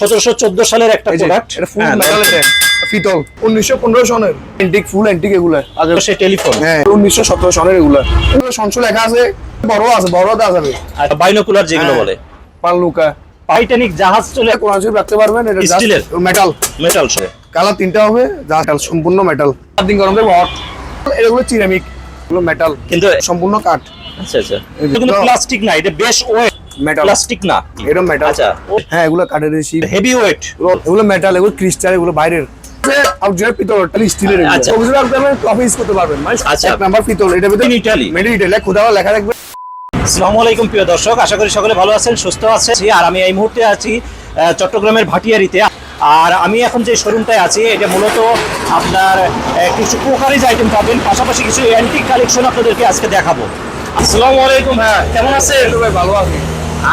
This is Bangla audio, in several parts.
সতেরোশো চোদ্দ সালের একটা প্রোডাক্ট এটা ফুল উনিশশো পনেরো সনের। এন্টিক ফুল এন্টিক এগুলা। আগে সে টেলিফোন। হ্যাঁ উনিশশো সতেরো সনের এগুলা। এগুলো লেখা আছে বড় আছে বড় দেওয়া যাবে। আর বাইনোকুলার যেগুলো হ্যাঁ। বলে। পাল্লুকা টাইটানিক জাহাজ চলে কোন কিছু রাখতে পারবেন এটা Steel-এর? মেটাল মেটাল কালার তিনটা হবে মেটাল সম্পূর্ণ মেটাল দিন গরম হট এগুলো সিরামিক এগুলো মেটাল কিন্তু সম্পূর্ণ কাঠ। আচ্ছা আচ্ছা। কিন্তু প্লাস্টিক না এটা বেশ ওয়েট মেটাল প্লাস্টিক না। এটা মেটাল আচ্ছা। হ্যাঁ এগুলো কাঠের হেভি ওয়েট এগুলো মেটাল এগুলো ক্রিস্টাল এগুলো বাইরের। পিতল স্টিলের আচ্ছা। অফিসে রাখতে পারবেন কফি ইউজ করতে পারবেন। মানে আচ্ছা। এক নাম্বার পিতল। এটা ভিতরে In মেড ইটালি খোদাও লেখা রাখবে আসসালামু আলাইকুম প্রিয় দর্শক। আশা করি সকলে ভালো আছেন সুস্থ আছেন। আর আমি এই মুহূর্তে আছি চট্টগ্রামের ভাটিয়ারিতে। আর আমি এখন যে শোরুমটায় আছি এটা মূলত আপনার কিছু কোকারিজ আইটেম পাবেন। পাশাপাশি কিছু অ্যান্টিক কালেকশন আপনাদেরকে আজকে দেখাবো। আসসালামু আলাইকুম হ্যাঁ কেমন আছেন? ভাই ভালো আছে।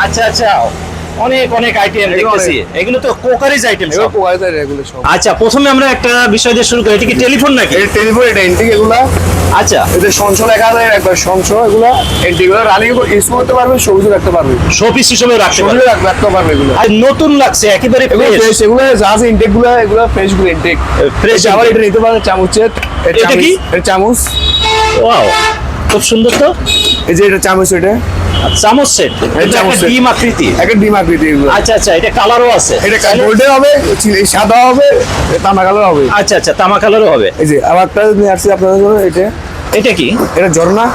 আচ্ছা আচ্ছা। অনেক অনেক আইটেম দেখতেছি। এগুলো তো কোকারিজ আইটেম পোয়াই যায় এগুলো সব। আচ্ছা প্রথমে আমরা একটা বিষয় দিয়ে শুরু করি। এটা কি টেলিফোন নাকি? এই টেলিফোন এটা এন্টিক এগুলা। আচ্ছা। এতে সংস লেখা আছে একবার সংস এগুলা এন্টিক এগুলো। রানিং ইউজ করতে পারবে সবুজ রাখতে পারবে। শোপিস হিসেবে রাখতে সবুজ রাখতে পারবে এগুলো। আর নতুন লাগছে একেবারে। ফ্রেশ এগুলো যা আছে ইনটেকগুলো এগুলো ফ্রেশগুলো ইনটেক ফ্রেশ আবার এটা নিতে পারেন চামচের এটা এটা কি? এটা চামচ। ওয়াও খুব সুন্দর তো। এই যে এটা চামচ এটা। চামচ সেট চামচ ডিম আকৃতি একটা ডিম আকৃতি আচ্ছা আচ্ছা এটা কালারও আছে। এটা গোল্ডেন হবে সাদা হবে তামা কালার হবে। আচ্ছা আচ্ছা তামা কালারও হবে। এই যে আবার একটা নিয়ে আসছি আপনাদের জন্য এটা। এটা কি? এটা ঝর্ণা।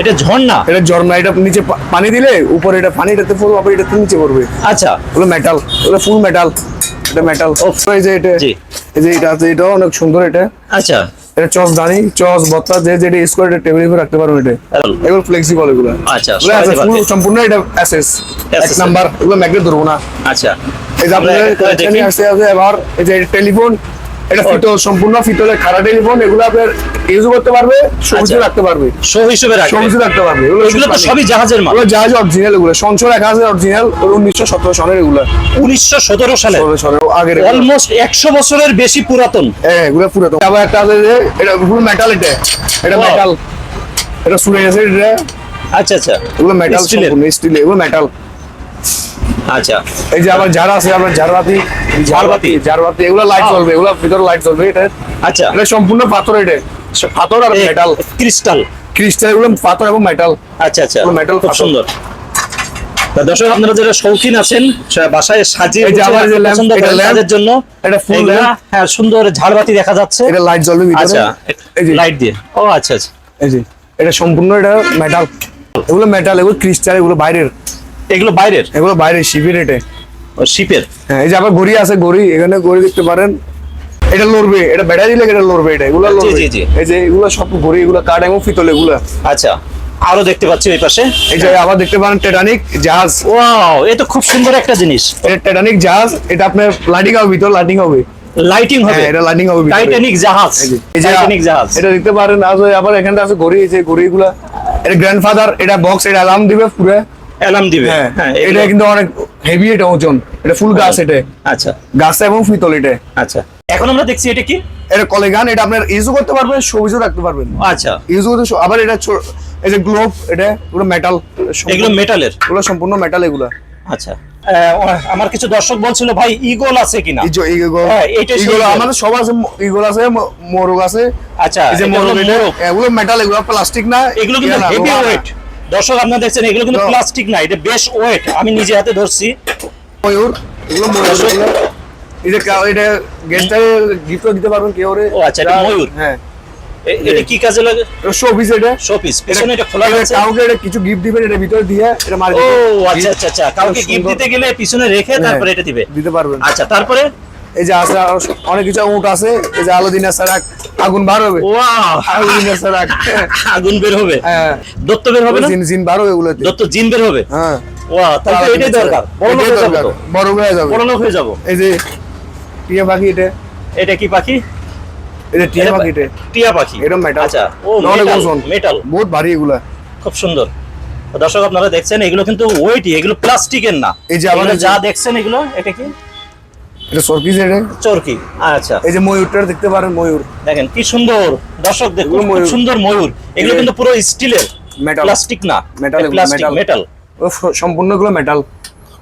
এটা ঝর্ণা? এটা ঝর্ণা এটা নিচে পানি দিলে উপরে এটা পানি এটাতে পড়বে আবার এটাতে নিচে পড়বে। আচ্ছা। ওগুলো মেটাল ওগুলো ফুল মেটাল এটা মেটাল এই যে এটা জি। এই যে এটা আছে এটাও অনেক সুন্দর এটা। আচ্ছা। এটা চস দানি চস বত্তা যে যেটা ইউজ করে এটা টেবিলের উপর রাখতে পারবে এটা। এগুলো ফ্লেক্সিবল এগুলো। আচ্ছা। সম্পূর্ণ এটা অ্যাসেস এক নাম্বার এগুলো ম্যাগনেট ধরবো না। আচ্ছা। এই যে আপনাদের আসতে এবার এই যে টেলিফোন এটা ফিতল সম্পূর্ণ ফিতলের খারাপ টেলিফোন এগুলো আপনার ইউজ করতে পারবে সবুজ আচ্ছা। রাখতে পারবে। শো হিসেবে রাখবে। সবুজ রাখতে পারবে। এগুলো তো সবই জাহাজের মাল। জাহাজ অরিজিনাল এগুলো। সংসদ লেখা আছে অরিজিনাল উনিশশো সতেরো সনের এগুলো। উনিশশো সতেরো সালে। আগের অলমোস্ট একশো বছরের বেশি পুরাতন। হ্যাঁ এগুলো পুরো তো আবার একটা আছে যে এটা ফুল মেটাল এটা। এটা মেটাল এটা সুরে আছে এটা। আচ্ছা আচ্ছা। এগুলো মেটাল স্টিল এগুলো মেটাল আচ্ছা। এই যে আবার যারা আছে আপনার ঝাড়বাতি ঝাড়বাতি। ঝাড়বাতি এগুলো লাইট Wow. জ্বলবে এগুলো ভিতরে লাইট জ্বলবে এটা আচ্ছা। এটা সম্পূর্ণ পাথর এটা। পাথর আর মেটাল ক্রিস্টাল ক্রিস্টাল এগুলো পাথর এবং মেটাল আচ্ছা আচ্ছা। metal খুব সুন্দর। দর্শক আপনারা যারা শৌখিন আছেন বাসায় সাজিয়ে তাদের জন্য। এটা lamp। হ্যাঁ সুন্দর ঝাড়বাতি দেখা যাচ্ছে। এটা লাইট জ্বলবে আচ্ছা এই যে। লাইট দিয়ে। ও আচ্ছা আচ্ছা। এই যে এটা সম্পূর্ণ এটা মেটাল এগুলো মেটাল এগুলো ক্রিস্টাল এগুলো বাইরের। এগুলো বাইরের? এগুলো বাইরের শিপের এটা শিপের? হ্যাঁ এই যে আবার ঘড়ি আছে ঘড়ি এখানে ঘড়ি দেখতে পারেন। এটা লড়বে এটা ব্যাটারি দিলে এটা লড়বে এটা এগুলো জি, লড়বে। জি, জি। এই যে এগুলো সব ঘড়ি এগুলো কাঠ এবং ফিতল এগুলো। আচ্ছা আরও দেখতে পাচ্ছি ওই পাশে। এই যে আবার দেখতে পারেন টাইটানিক জাহাজ। ওয়াও এ তো খুব সুন্দর একটা জিনিস। এটা টেটানিক জাহাজ এটা আপনার লাইটিং হবে ভিতর লাইটিং হবে। লাইটিং হবে? হ্যাঁ এটা লাইটিং হবে টাইটানিক জাহাজ এই যে, এই টাইটানিক জাহাজ। এটা দেখতে পারেন আজ আবার এখানটা আছে ঘড়ি এই যে ঘড়িগুলা এটা গ্র্যান্ডফাদার এটা বক্স এটা অ্যালার্ম দিবে পুরো। অ্যালার্ম দিবে? হ্যাঁ হ্যাঁ এটা কিন্তু অনেক হেভি এটা ওজন। এটা ফুল গাছ এটা। আচ্ছা। গাছ এবং ফিতল এটা। আচ্ছা। এখন আমরা দেখছি এটা কি? এটা কলেগান এটা আপনার ইউজও করতে পারবেন সবুজও রাখতে পারবেন। আচ্ছা। ইউজ করতে আবার এটা এই যে গ্লোব এটা পুরো মেটাল এগুলো মেটালের এগুলো সম্পূর্ণ মেটাল এগুলো। আচ্ছা। আমার কিছু দর্শক বলছিল ভাই ইগল আছে কিনা? এইগুলো হ্যাঁ। আমাদের সব আছে এগুলো আছে মোরগ আছে। আচ্ছা। এগুলো মেটাল এগুলো প্লাস্টিক না এগুলো কিন্তু হেভি ওয়েট দর্শক আপনারা দেখছেন এগুলো কিন্তু প্লাস্টিক না এটা বেশ ওয়েট আমি নিজে হাতে ধরছি। ময়ূর এগুলো ময়ূর কা- এটা গেস্টটা গিফটও দিতে পারবেন কেউ রে ও আচ্ছা, এটা ময়ূর। হ্যাঁ। এটা কি কাজে লাগে? এটা শো পিস এটা। শোপিস পিছনে এটা খোলা এটা আছে? কাউকে এটা কিছু গিফট দিবেন এটা ভিতরে দিয়ে এটা মার ও আচ্ছা আচ্ছা আচ্ছা কাউকে গিফট দিতে গেলে পিছনে রেখে হ্যাঁ, তারপরে এটা দিবে। দিতে পারবেন। আচ্ছা তারপরে? এই যে আছে অনেক কিছু উট আছে। এই যে আলো দিন আছে আগুন বার হবে। আগুন বের হবে? হ্যাঁ। দত্ত বের হবে না? জিন জিন বার হবে এগুলোতে। দত্ত জিন বের হবে? হ্যাঁ। ওয়া তাহলে এটাই দরকার। বড় হয়ে যাবে বড় হয়ে যাবে। বড় হয়ে যাব। এই যে টিয়া পাখি এটা। এটা কি পাখি? যে টিয়া পাখি এটা। টিয়া পাখি। এটা metal। আচ্ছা। ও মেটাল মেটাল বহুত ভারী এগুলা। খুব সুন্দর। দর্শক আপনারা দেখছেন এগুলো কিন্তু ওয়েটই এগুলো প্লাস্টিকের না। এই যে যে- যা দেখছেন এগুলো এটা কি? এটা চরকি আচ্ছা। এই যে ময়ূরটা দেখতে পারেন ময়ূর। দেখেন কি সুন্দর। দর্শক দেখুন খুব সুন্দর ময়ূর। এগুলো কিন্তু পুরো স্টিলের Metal। প্লাস্টিক না। এগুলো, প্লাস্টিক মেটাল মেটাল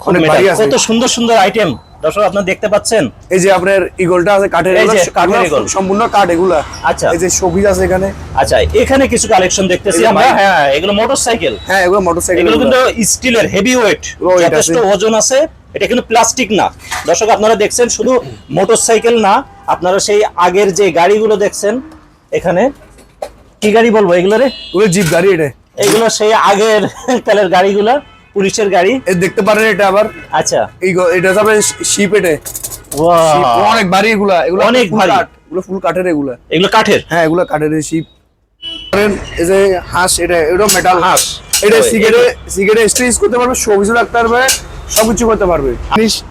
অনেক ভারী আছে। কত সুন্দর সুন্দর আইটেম দর্শক আপনারা দেখতে পাচ্ছেন? এই যে আপনার ইগলটা আছে কাঠের এই যে কাঠের ঈগল। সম্পূর্ণ কাঠ এগুলা। আচ্ছা। এই যে শোপিস আছে এখানে। আচ্ছা এখানে কিছু কালেকশন দেখতেছি আমরা। হ্যাঁ এগুলো মোটরসাইকেল হ্যাঁ এগুলো মোটরসাইকেল এগুলো কিন্তু স্টিলের হেভি ওয়েট যথেষ্ট ওজন আছে। এটা কিন্তু প্লাস্টিক না। দর্শক আপনারা দেখছেন শুধু মোটরসাইকেল না আপনারা সেই আগের যে গাড়িগুলো দেখছেন এখানে কি গাড়ি বলব এগুলো রে? জিপ গাড়ি এটা। এগুলো সেই আগের কালের গাড়িগুলো পুলিশের গাড়ি। দেখতে পারেন এটা আবার। আচ্ছা। এটা হবে শিপ এটা! অনেক ভারী এগুলা। এগুলো অনেক ভারী। এগুলো ফুল কাঠের এগুলা। এগুলো কাঠের? হ্যাঁ এগুলো কাঠের শিপ। এই যে হাঁস এটা এটা মেটাল হাঁস। এটা সিগারেটে সিগারেটে স্ট্রিচ করতে পারবে সবকিছু রাখতে পারবে। সবকিছু করতে পারবে।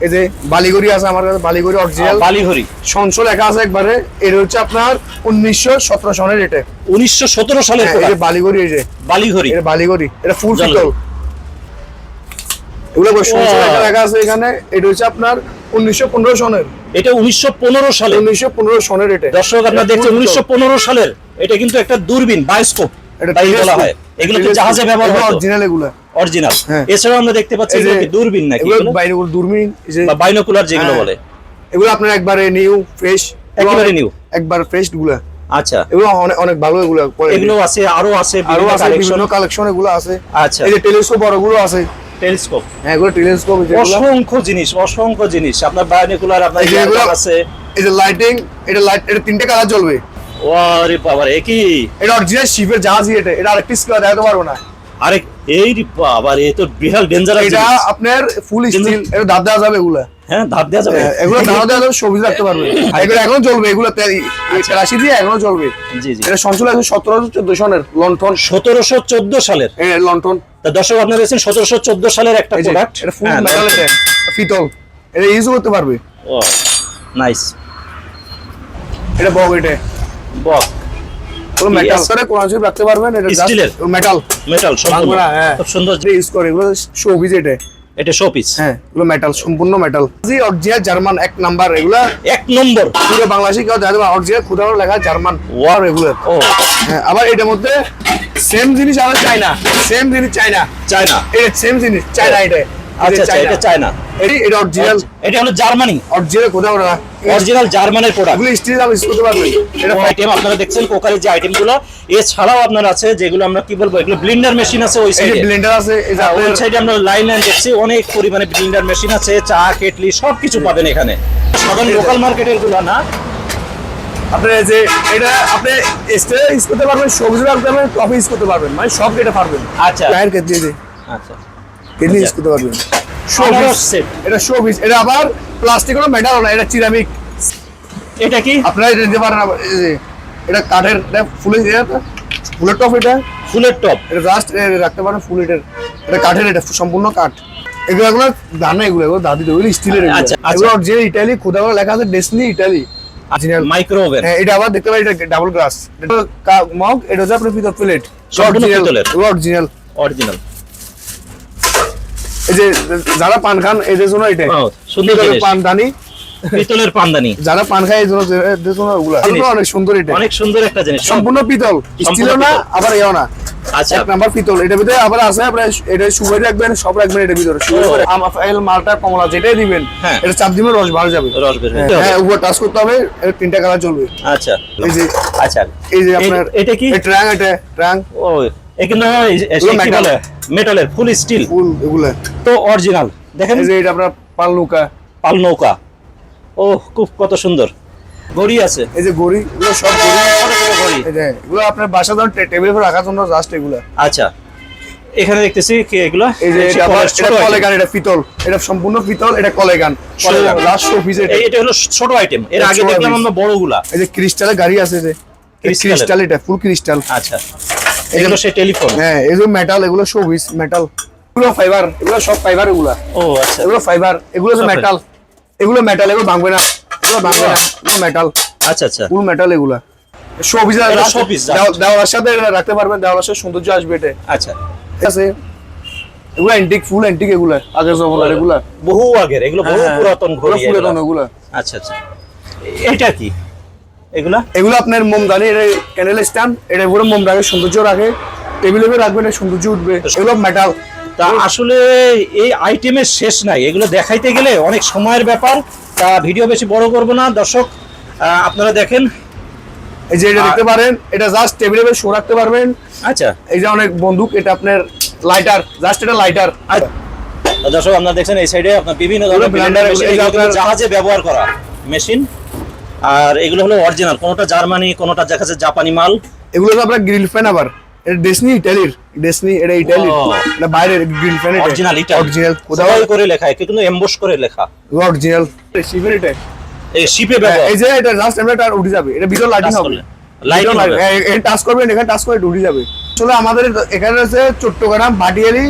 এই যে বালিগড়ি আছে আমার কাছে বালিগড়ি অরিজিনাল বালিঘড়ি। সংসদ লেখা আছে একবারে। এটা হচ্ছে আপনার উনিশশো সতেরো সনের এটা। উনিশশো সতেরো সালের হ্যাঁ, এই যে বালিগড়ি এই যে। বালিঘড়ি। এটা বালিগড়ি এটা ফুল এগুলো লেখা আছে এখানে। এটা হচ্ছে আপনার উনিশশো পনেরো সনের। এটা উনিশশো পনেরো সালে উনিশশো পনেরো সনের এটা। দর্শক আপনারা দেখছেন উনিশশো পনেরো সালের। এটা কিন্তু একটা দূরবীন বায়োস্কোপ এটা বলা হয়। এগুলো জাহাজে ব্যবহার অরিজিনাল এগুলো। অরিজিনাল হ্যাঁ। এছাড়াও আমরা দেখতে পাচ্ছি দূরবীন নাকি এগুলো দূরবীন বা বাইনোকুলার যেগুলো হ্যাঁ। বলে। এগুলো আপনার একবারে নিউ ফ্রেশ একেবারে new। একবার ফ্রেশগুলা। আচ্ছা। এগুলো অনেক অনেক ভালো এগুলো এগুলো আছে আরও আছে আরও বিভিন্ন আছে কালেকশন বিভিন্ন কালেকশন এগুলো আছে। আচ্ছা। এই যে টেলিস্কোপ বড়গুলো আছে। টেলিস্কোপ হ্যাঁ এগুলো টেলিস্কোপ অসংখ্য জিনিস অসংখ্য জিনিস। আপনার বায়োনিকুলার আপনার এগুলো আছে। এই যে লাইটিং এটা লাইট এটা তিনটে কালার জ্বলবে। ওরে বাবা কি? এটা অরিজিনাল শিপের জাহাজই এটা এটা আরেকটি স্কেল দেখাতে পারব না। আরে এই রে বাবা এ তো বিশাল ডেঞ্জারাস এটা আপনার ফুল স্টিল এটা দাঁত দেওয়া যাবে এগুলো। হ্যাঁ ধাপ দেওয়া যাবে। হ্যাঁ, এগুলো দাঁত দেওয়া যাবে সবজি রাখতে পারবে। আর এগুলো এখনও চলবে এগুলো তেরাশি দিয়ে এখনও চলবে জি জি। এটা সঞ্চল আছে সতেরোশো চোদ্দ সনের লন্ঠন সতেরোশো চোদ্দ সালের। এই লন্ঠন তা দর্শক আপনারা দেখছেন সতেরোশো চোদ্দ সালের একটা প্রোডাক্ট এটা ফুল মেটাল এটা পিতল এটা ইউজ করতে পারবে। ও নাইস এটা বগ এটা। বক। পুরো মেটাল করে কোন কিছু রাখতে পারবেন এটা স্টিলের? মেটাল মেটাল সম্পূর্ণ হ্যাঁ। খুব সুন্দর ইউজ করে এগুলো শোবিজ এটা। এটা শোপিস হ্যাঁ এগুলো মেটাল সম্পূর্ণ মেটাল জি অরিজিনাল জার্মান এক নাম্বার এগুলা। এক নম্বর। পুরো বাংলাদেশি কেউ পারে অরিজিনাল খুদানো লেখা জার্মান ওয়ার এগুলো। ও। হ্যাঁ আবার এটার মধ্যে সেম জিনিস আমরা চাই না সেম জিনিস চাই না চায়না এটা সেম জিনিস চাই না এটা। আচ্ছা আচ্ছা এটা চায়না। এটি এটা অরিজিনাল এটা হলো জার্মানি। অরিজিনাল কোথাও না? অরিজিনাল জার্মানের প্রোডাক্ট এগুলো স্টিল ইউজ করতে পারবেন। এটা আইটেম আপনারা দেখছেন? কোকারের যে আইটেমগুলো এছাড়াও আপনার আছে যেগুলো আমরা কি বলব এগুলো ব্লিন্ডার মেশিন আছে ওই সাইডে ব্লেন্ডার আছে ওই সাইডে আমরা লাইন লাইন দেখছি অনেক পরিমাণে ব্লিন্ডার মেশিন আছে চা কেটলি সবকিছু পাবেন এখানে। সাধারণ লোকাল মার্কেটেরগুলো না। আপনি যে এটা আপনি স্টে ইউজ করতে পারবেন সবজি রাখতে পারবেন কফি ইউজ করতে পারবেন মানে সব এটা পারবেন। আচ্ছা। চায়ের যে আচ্ছা। কেটলি ইউজ আচ্ছা। করতে পারবেন। Set। এটা শোবিজ এটা আবার প্লাস্টিক কোনো মেটাল না এটা সিরামিক এটা কি? আপনারা এটা নিতে পারেন যে এটা কাঠের এটা ফুলের ফুলের টপ এটা। ফুলের টপ এটা জাস্ট রাখতে পারেন ফুল এটার। এটা কাঠের এটা সম্পূর্ণ কাঠ। এগুলো এগুলো দানা এগুলো এগুলো দাদি ওগুলো স্টিলের এগুলো। অরিজিনাল ইটালি খোদা করে লেখা আছে ডেসনি ইটালি অরিজিনাল মাইক্রো ওভেন হ্যাঁ এটা আবার দেখতে পাই এটা ডাবল গ্লাস মগ এটা হচ্ছে আপনার পিতল প্লেট অরিজিনাল অরিজিনাল এই যে যারা পান খান এদের জন্য এটা। সুন্দর পিতলের পানদানি। পিতলের পান্দানি। যারা পান খায় এই জন্য অনেক সুন্দর এটা। অনেক সুন্দর একটা জিনিস। সম্পূর্ণ পিতল। স্টিলও না আবার এও না। আচ্ছা। এক নাম্বার পিতল। এটার ভিতরে আবার আছে আপনার এটা সুগার রাখবেন সব রাখবেন এটার ভিতরে। সুগার। আম আপেল মালটা কমলা যেটাই দিবেন হ্যাঁ। এটা চাপ দিবেন রস ভালো যাবে। রস বের হ্যাঁ, হ্যাঁ উপর টাচ করতে হবে এর তিনটা কালার চলবে। আচ্ছা। এই যে আচ্ছা। এই যে আপনার এটা কি? ট্রাং এটা ট্রাং। ও এখানে এগুলো মেটালের ফুল স্টিল ফুল এগুলা। তো অরিজিনাল দেখেন। এই যে এটা আপনার পাল নৌকা। পাল নৌকা। ও খুব কত সুন্দর। গড়ি আছে। এই যে গড়ি এগুলো সব গড়ি। ছোট ছোট গড়ি। এগুলো আপনার বাসা ধরুন টেবিলের উপর রাখার জন্য জাস্ট এগুলা। আচ্ছা। এখানে দেখতেছি কি এগুলো? এই যে এটা। কলেগান এটা পিতল। এটা সম্পূর্ণ পিতল এটা কলেগান। লাস্ট শো এটা। এটা হলো ছোট আইটেম এর আগে দেখলাম আমরা বড়গুলা। এই যে ক্রিস্টালের গাড়ি আছে যে? ক্রিস্টাল এটা ফুল ক্রিস্টাল আচ্ছা। এগুলো সেই টেলিফোন? হ্যাঁ এই যে মেটাল এগুলো শো পিস মেটাল এগুলো ফাইবার এগুলো সব ফাইবার এগুলা। ও আচ্ছা। এগুলো ফাইবার এগুলো সব মেটাল এগুলো মেটাল এগুলো ভাঙবে না এগুলো ভাঙবে না এগুলো মেটাল আচ্ছা আচ্ছা। ফুল মেটাল এগুলা। Show piece just। দেওয়ার সাথে রাখতে পারবেন দেওয়ার সাথে সৌন্দর্য আসবে এটা আচ্ছা। ঠিক আছে? এগুলো অ্যান্টিক ফুল অ্যান্টিক এগুলা আগের জমানার এগুলা। বহু আগের এগুলো বহু হ্যাঁ, পুরাতন ঘড়ি এগুলো পুরাতন এগুলো। এগুলা। আচ্ছা আচ্ছা। এটা কি? এগুলা? এগুলো আপনার মোমদানি এটা ক্যান্ডেল স্ট্যান্ড এটা পুরো মোমদানি সৌন্দর্য রাখে। টেবিলের রাখবেন সৌন্দর্য উঠবে। এগুলো মেটাল তা আসলে এই আইটেমের শেষ নাই। এগুলো দেখাইতে গেলে অনেক সময়ের ব্যাপার। তা ভিডিও বেশি বড় করব না দর্শক। আপনারা দেখেন। এই যে এটা দেখতে পারেন এটা জাস্ট টেবিলে শো রাখতে পারবেন। আচ্ছা। এই যে অনেক বন্দুক এটা আপনার লাইটার জাস্ট এটা লাইটার আচ্ছা। দর্শক আপনারা দেখছেন এই সাইডে আপনার বিভিন্ন ধরনের ব্লেন্ডার জাহাজে ব্যবহার করা মেশিন আর এগুলো হলো অরিজিনাল কোনোটা জার্মানি কোনোটা দেখা যাচ্ছে জাপানি মাল। এগুলো তো আপনার গ্রিল ফ্যান আবার। এটা ডেসনি ইটালির ডেসনি এটা ইটালির। এটা বাইরের গ্রিল ফ্যান অরিজিনাল এটা অরিজিনাল কোথাও। করে লেখা একে কিন্তু এমবোস করে লেখা। অরিজিনাল শিপের এটা এই শিপে ব্যবহার। এই যে এটা জাস্ট এমনি এটা উঠে যাবে। এটা ভিতর লাইটিং হবে। হবে। এই টাচ করবেন এখানে টাচ করে এটা উঠে যাবে। চলো আমাদের এখানে আছে Chittagong Bhatiari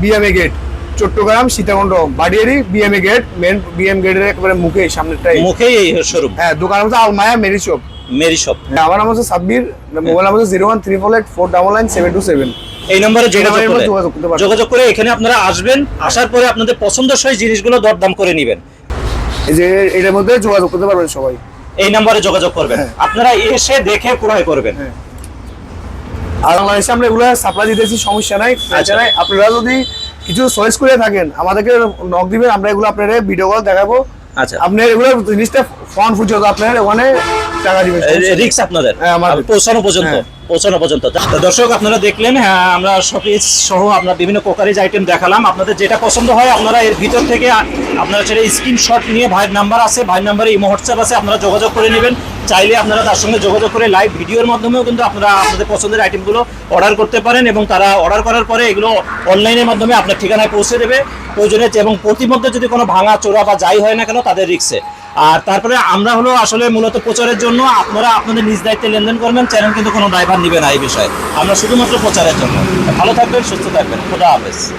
BMA gate Chittagong Sitakunda Bhatiari BMA gate main BM গেটের একেবারে মুখে সামনেরটাই। মুখেই এই শোরুম হ্যাঁ দোকান হচ্ছে আলমায়া মেরি শপ। Mary shop. আমার নাম হচ্ছে সাব্বির মোবাইল নাম্বার হচ্ছে zero one three four eight four double nine seven two seven. এই নম্বরে যোগাযোগ করে। এখানে আপনারা আসবেন আসার পরে আপনাদের পছন্দসই জিনিসগুলো দরদাম করে নেবেন। এই যে এটার মধ্যে যোগাযোগ করতে পারবেন সবাই। এই নম্বরে যোগাযোগ করবেন। হ্যাঁ। আপনারা এসে দেখে ক্রয় করবেন। হ্যাঁ। আর বাংলাদেশে আমরা এগুলো সাপ্লাই দিতেছি সমস্যা নাই আচ্ছা। সমস্যা নাই। আপনারা যদি কিছু চয়েস করে থাকেন আমাদেরকে নক দিবেন আমরা এগুলো আপনার ভিডিও কল দেখাবো। আচ্ছা। আপনি এগুলো জিনিসটা ফোন পর্যন্ত আপনার ওখানে টাকা দিবেন। রিক্স আপনাদের। হ্যাঁ। পৌঁছানো পর্যন্ত। হ্যাঁ। পৌঁছানো পর্যন্ত। দর্শক আপনারা দেখলেন হ্যাঁ, আমরা শপিস সহ আমরা বিভিন্ন কোকারিজ আইটেম দেখালাম। আপনাদের যেটা পছন্দ হয় আপনারা এর ভিতর থেকে আপনারা সেটা স্ক্রিনশট নিয়ে ভাইয়ের নাম্বার আছে ভাইয়ের নাম্বারে ইমো হোয়াটসঅ্যাপ আছে আপনারা যোগাযোগ করে নেবেন। চাইলে আপনারা তার সঙ্গে যোগাযোগ করে লাইভ ভিডিওর মাধ্যমেও কিন্তু আপনারা আপনাদের পছন্দের আইটেমগুলো অর্ডার করতে পারেন এবং তারা অর্ডার করার পরে এগুলো অনলাইনের মাধ্যমে আপনার ঠিকানায় পৌঁছে দেবে। প্রয়োজনে এবং প্রতিমধ্যে যদি কোনো ভাঙা চোরা বা যাই হয় না কেন তাদের রিক্সে আর তারপরে আমরা হলো আসলে মূলত প্রচারের জন্য আপনারা আপনাদের নিজ দায়িত্বে লেনদেন করবেন, চ্যানেল কিন্তু কোনো ড্রাইভার নিবে না এই বিষয়ে। আমরা শুধুমাত্র প্রচারের জন্য। ভালো থাকবেন, সুস্থ থাকবেন। খোদা হাফেজ।